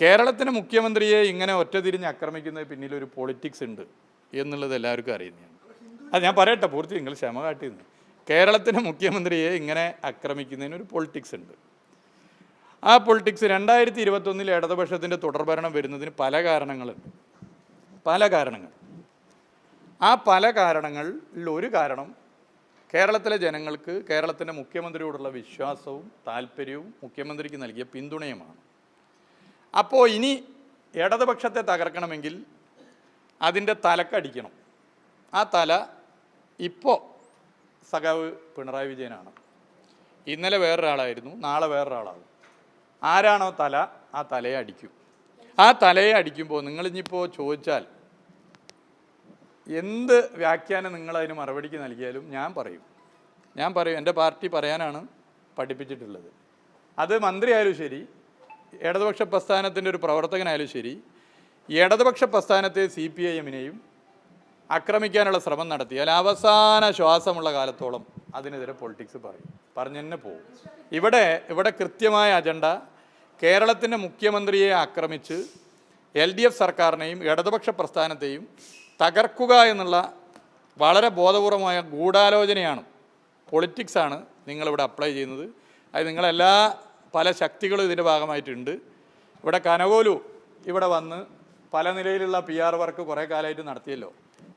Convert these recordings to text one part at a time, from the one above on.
കേരളത്തിന് മുഖ്യമന്ത്രിയെ ഇങ്ങനെ ഒറ്റതിരിഞ്ഞ് ആക്രമിക്കുന്നതിന് പിന്നിൽ ഒരു പൊളിറ്റിക്സ് ഉണ്ട് എന്നുള്ളത് എല്ലാവർക്കും അറിയുന്നതാണ്. അത് ഞാൻ പറയട്ടെ പൂർത്തി നിങ്ങൾ ക്ഷമ കാട്ടിയിരുന്നു. കേരളത്തിന് മുഖ്യമന്ത്രിയെ ഇങ്ങനെ ആക്രമിക്കുന്നതിന് ഒരു പൊളിറ്റിക്സ് ഉണ്ട്. ആ പൊളിറ്റിക്സ് രണ്ടായിരത്തി ഇരുപത്തൊന്നിൽ ഇടതുപക്ഷത്തിന്റെ തുടർഭരണം വരുന്നതിന് പല കാരണങ്ങളുണ്ട്. പല കാരണങ്ങൾ. ആ പല കാരണങ്ങളിൽ ഒരു കാരണം കേരളത്തിലെ ജനങ്ങൾക്ക് കേരളത്തിന്റെ മുഖ്യമന്ത്രിയോടുള്ള വിശ്വാസവും താല്പര്യവും മുഖ്യമന്ത്രിക്ക് നൽകിയ പിന്തുണയുമാണ്. അപ്പോൾ ഇനി ഇടതുപക്ഷത്തെ തകർക്കണമെങ്കിൽ അതിന്റെ തലക്കടിക്കണം ആ തല ഇപ്പോൾ സഖാവ് പിണറായി വിജയനാണ്. ഇന്നലെ വേറൊരാളായിരുന്നു നാളെ വേറൊരാളാകും. ആരാണോ തല ആ തലയെ അടിക്കും. ആ തലയെ അടിക്കുമ്പോൾ നിങ്ങളിനിപ്പോൾ ചോദിച്ചാൽ എന്ത് വ്യാഖ്യാനം നിങ്ങളതിന് മറുപടിക്ക് നൽകിയാലും ഞാൻ പറയും. ഞാൻ പറയും എന്റെ പാർട്ടി പറയാനാണ് പഠിപ്പിച്ചിട്ടുള്ളത്. അത് മന്ത്രിയായാലും ശരി ഇടതുപക്ഷ പ്രസ്ഥാനത്തിന്റെ ഒരു പ്രവർത്തകനായാലും ശരി ഇടതുപക്ഷ പ്രസ്ഥാനത്തെ സി പി ഐ എമ്മിനെയും ആക്രമിക്കാനുള്ള ശ്രമം നടത്തിയാൽ അവസാന ശ്വാസമുള്ള കാലത്തോളം അതിനെതിരെ പൊളിറ്റിക്സ് പറയും. പറഞ്ഞു തന്നെ പോകും. ഇവിടെ ഇവിടെ കൃത്യമായ അജണ്ട. കേരളത്തിന്റെ മുഖ്യമന്ത്രിയെ ആക്രമിച്ച് എൽ ഡി എഫ് സർക്കാരിനെയും ഇടതുപക്ഷ പ്രസ്ഥാനത്തെയും തകർക്കുക എന്നുള്ള വളരെ ബോധപൂർവമായ ഗൂഢാലോചനയാണ്. പൊളിറ്റിക്സാണ് നിങ്ങളിവിടെ അപ്ലൈ ചെയ്യുന്നത്. അത് നിങ്ങളെല്ലാ പല ശക്തികളും ഇതിന്റെ ഭാഗമായിട്ടുണ്ട്. ഇവിടെ കനകോലു ഇവിടെ വന്ന് പല നിലയിലുള്ള പി ആർ വർക്ക് കുറേ കാലമായിട്ട് നടത്തിയല്ലോ.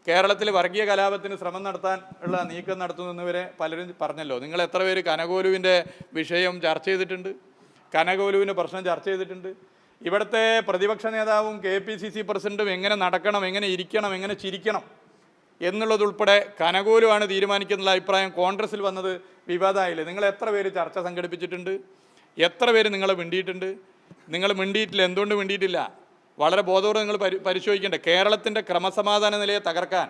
കേരളത്തിൽ വർഗീയ കലാപത്തിന് ശ്രമം നടത്താൻ ഉള്ള നീക്കം നടത്തുന്നവരെ പലരും പറഞ്ഞല്ലോ. നിങ്ങൾ എത്ര പേര് കനകോലുവിന്റെ വിഷയം ചർച്ച ചെയ്തിട്ടുണ്ട്? കനകോലുവിന്റെ പ്രശ്നം ചർച്ച ചെയ്തിട്ടുണ്ട്. ഇവിടുത്തെ പ്രതിപക്ഷ നേതാവും കെ പി സി സി പ്രസിഡന്റും എങ്ങനെ നടക്കണം എങ്ങനെ ഇരിക്കണം എങ്ങനെ ചിരിക്കണം എന്നുള്ളതുൾപ്പെടെ കനകോലുമാണ് തീരുമാനിക്കുന്ന അഭിപ്രായം കോൺഗ്രസിൽ വന്നത് വിവാദമായില്ലേ? നിങ്ങൾ എത്ര പേര് ചർച്ച സംഘടിപ്പിച്ചിട്ടുണ്ട്? എത്ര പേര് നിങ്ങൾ മിണ്ടിയിട്ടുണ്ട്? നിങ്ങൾ മിണ്ടിയിട്ടില്ല എന്തുകൊണ്ട് മിണ്ടിയിട്ടില്ല? വളരെ ബോധപൂർവം നിങ്ങൾ പരി പരിശോധിക്കേണ്ട. കേരളത്തിന്റെ ക്രമസമാധാന നിലയെ തകർക്കാൻ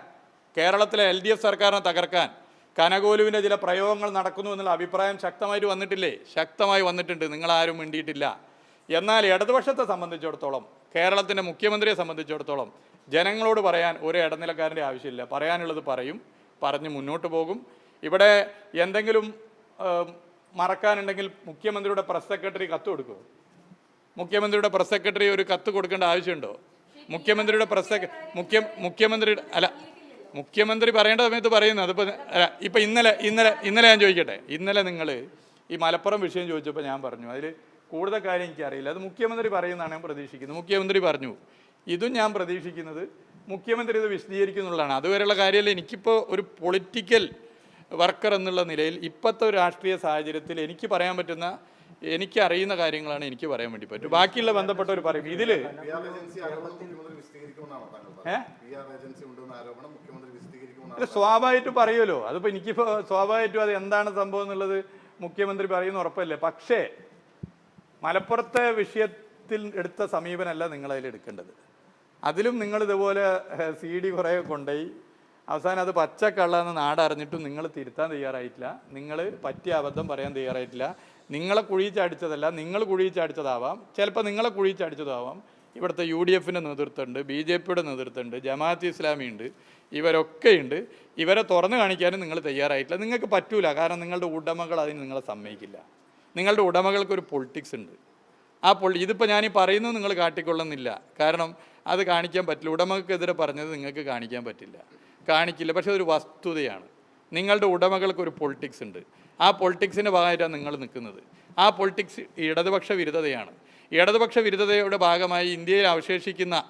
കേരളത്തിലെ എൽ ഡി എഫ് സർക്കാരിനെ തകർക്കാൻ കനകോലുവിന്റെ ചില പ്രയോഗങ്ങൾ നടക്കുന്നു എന്നുള്ള അഭിപ്രായം ശക്തമായിട്ട് വന്നിട്ടില്ലേ? ശക്തമായി വന്നിട്ടുണ്ട്. നിങ്ങളാരും മിണ്ടിയിട്ടില്ല. എന്നാൽ ഇടതുപക്ഷത്തെ സംബന്ധിച്ചിടത്തോളം കേരളത്തിന്റെ മുഖ്യമന്ത്രിയെ സംബന്ധിച്ചിടത്തോളം ജനങ്ങളോട് പറയാൻ ഒരു ഇടനിലക്കാരന്റെ ആവശ്യമില്ല. പറയാനുള്ളത് പറയും പറഞ്ഞ് മുന്നോട്ട് പോകും. ഇവിടെ എന്തെങ്കിലും മറക്കാനുണ്ടെങ്കിൽ മുഖ്യമന്ത്രിയുടെ പ്രസ് സെക്രട്ടറി കത്ത് കൊടുക്കുമോ മുഖ്യമന്ത്രിയുടെ പ്രസ് സെക്രട്ടറി ഒരു കത്ത് കൊടുക്കേണ്ട ആവശ്യമുണ്ടോ? മുഖ്യമന്ത്രിയുടെ പ്രസ് മുഖ്യ മുഖ്യമന്ത്രിയുടെ അല്ല മുഖ്യമന്ത്രി പറയേണ്ട സമയത്ത് പറയുന്നു. അതിപ്പോൾ ഇപ്പം ഇന്നലെ ഇന്നലെ ഇന്നലെ ഞാൻ ചോദിക്കട്ടെ. ഇന്നലെ നിങ്ങൾ ഈ മലപ്പുറം വിഷയം ചോദിച്ചപ്പോൾ ഞാൻ പറഞ്ഞു. അതിൽ കൂടുതൽ കാര്യം എനിക്കറിയില്ല. അത് മുഖ്യമന്ത്രി പറയുന്നതാണ് ഞാൻ പ്രതീക്ഷിക്കുന്നത്. മുഖ്യമന്ത്രി പറഞ്ഞു ഇതും ഞാൻ പ്രതീക്ഷിക്കുന്നത് മുഖ്യമന്ത്രി ഇത് വിശദീകരിക്കുന്നുള്ളതാണ്. അതുവരെയുള്ള കാര്യമല്ല. എനിക്കിപ്പോൾ ഒരു പൊളിറ്റിക്കൽ വർക്കർ എന്നുള്ള നിലയിൽ ഇപ്പോഴത്തെ ഒരു രാഷ്ട്രീയ സാഹചര്യത്തിൽ എനിക്ക് പറയാൻ പറ്റുന്ന എനിക്ക് അറിയുന്ന കാര്യങ്ങളാണ് എനിക്ക് പറയാൻ വേണ്ടി പറ്റും ബാക്കിയുള്ള ബന്ധപ്പെട്ടവർ പറയും. ഇതിൽ സ്വാഭാവികമായിട്ട് പറയുമല്ലോ. അതിപ്പോ എനിക്കിപ്പോ സ്വാഭാവികമായിട്ടും അത് എന്താണ് സംഭവം എന്നുള്ളത് മുഖ്യമന്ത്രി പറയുന്ന ഉറപ്പല്ലേ? പക്ഷേ മലപ്പുറത്തെ വിഷയത്തിൽ എടുത്ത സമീപനമല്ല നിങ്ങൾ അതിൽ എടുക്കേണ്ടത്. അതിലും നിങ്ങൾ ഇതുപോലെ സി ഡി കുറേ കൊണ്ടുപോയി. അവസാനം അത് പച്ചക്കള്ളെന്ന് നാടറിഞ്ഞിട്ടും നിങ്ങൾ തിരുത്താൻ തയ്യാറായിട്ടില്ല. നിങ്ങൾ പറ്റിയ അബദ്ധം പറയാൻ തയ്യാറായിട്ടില്ല. നിങ്ങളെ കുഴി ചാടിച്ചതല്ല നിങ്ങൾ കുഴി ചാടിച്ചതാവാം ചിലപ്പോൾ നിങ്ങളെ കുഴി ചാടിച്ചതാവാം ഇവിടുത്തെ യു ഡി എഫിന്റെ നേതൃത്വമുണ്ട് ബി ജെ പിയുടെ നേതൃത്വമുണ്ട് ജമാഅത്ത് ഇസ്ലാമി ഉണ്ട് ഇവരൊക്കെ ഉണ്ട് ഇവരെ തുറന്നു കാണിക്കാനും നിങ്ങൾ തയ്യാറായിട്ടില്ല. നിങ്ങൾക്ക് പറ്റൂല കാരണം നിങ്ങളുടെ ഉടമകൾ അതിന് നിങ്ങളെ സമ്മതിക്കില്ല. നിങ്ങളുടെ ഉടമകൾക്ക് ഒരു പൊളിറ്റിക്സ് ഉണ്ട്. ആ പൊളി ഇതിപ്പോൾ ഞാൻ ഈ പറയുന്നത് നിങ്ങൾ കാട്ടിക്കൊള്ളുന്നില്ല. കാരണം അത് കാണിക്കാൻ പറ്റില്ല. ഉടമകൾക്കെതിരെ പറഞ്ഞത് നിങ്ങൾക്ക് കാണിക്കാൻ പറ്റില്ല. കാണിക്കില്ല. പക്ഷെ അതൊരു വസ്തുതയാണ്. നിങ്ങളുടെ ഉടമകൾക്ക് ഒരു പൊളിറ്റിക്സ് ഉണ്ട്. ആ പൊളിറ്റിക്സിന്റെ ഭാഗമായിട്ടാണ് നിങ്ങൾ നിൽക്കുന്നത്. ആ പൊളിറ്റിക്സ് ഇടതുപക്ഷ വിരുദ്ധതയാണ്. ഇടതുപക്ഷ വിരുദ്ധതയുടെ ഭാഗമായി ഇന്ത്യയിൽ അവശേഷിക്കുന്ന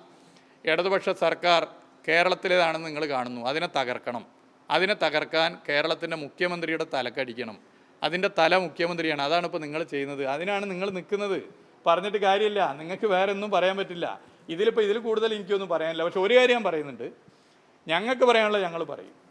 ഇടതുപക്ഷ സർക്കാർ കേരളത്തിലേതാണെന്ന് നിങ്ങൾ കാണുന്നു. അതിനെ തകർക്കണം. അതിനെ തകർക്കാൻ കേരളത്തിന്റെ മുഖ്യമന്ത്രിയുടെ തലക്കടിക്കണം. അതിന്റെ തല മുഖ്യമന്ത്രിയാണ്. അതാണ് ഇപ്പോൾ നിങ്ങൾ ചെയ്യുന്നത്. അതിനാണ് നിങ്ങൾ നിൽക്കുന്നത്. പറഞ്ഞിട്ട് കാര്യമില്ല. നിങ്ങൾക്ക് വേറെ ഒന്നും പറയാൻ പറ്റില്ല. ഇതിലിപ്പോൾ ഇതിൽ കൂടുതൽ എനിക്കൊന്നും പറയാനില്ല. പക്ഷെ ഒരു കാര്യം ഞാൻ പറയുന്നുണ്ട്. ഞങ്ങൾക്ക് പറയാനുള്ളത് ഞങ്ങൾ പറയും.